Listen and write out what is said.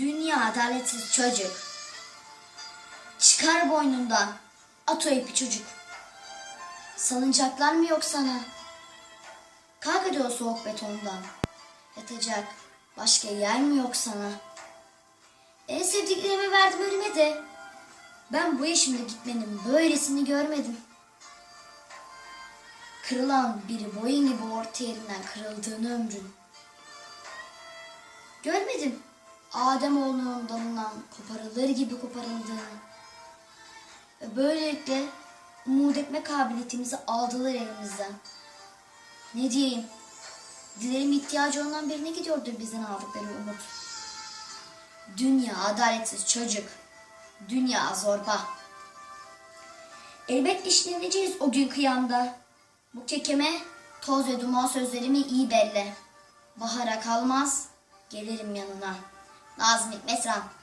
Dünya adaletsiz çocuk. Çıkar boynundan. At o ipi çocuk. Salıncaklar mı yok sana? Kalk hadi o soğuk betondan. Yatacak başka yer mi yok sana? En sevdiklerimi verdim ölüme de. Ben bu yaşımda gitmenin böylesini görmedim. Kırılan biri boyun gibi orta yerinden kırıldığını ömrün. Görmedim. Adem oğlunun dalından koparılır gibi koparıldığını. Ve böylelikle umut etme kabiliyetimizi aldılar elimizden. Ne diyeyim? Dilerim ihtiyacı olan birine gidiyordur bizden aldıkları umut. Dünya adaletsiz çocuk. Dünya zorba. Elbet işleneceğiz o gün kıyamda. Bu kekeme toz ve duman sözlerimi iyi belle. Bahara kalmaz, gelirim yanına. Nazım Hikmet Ram.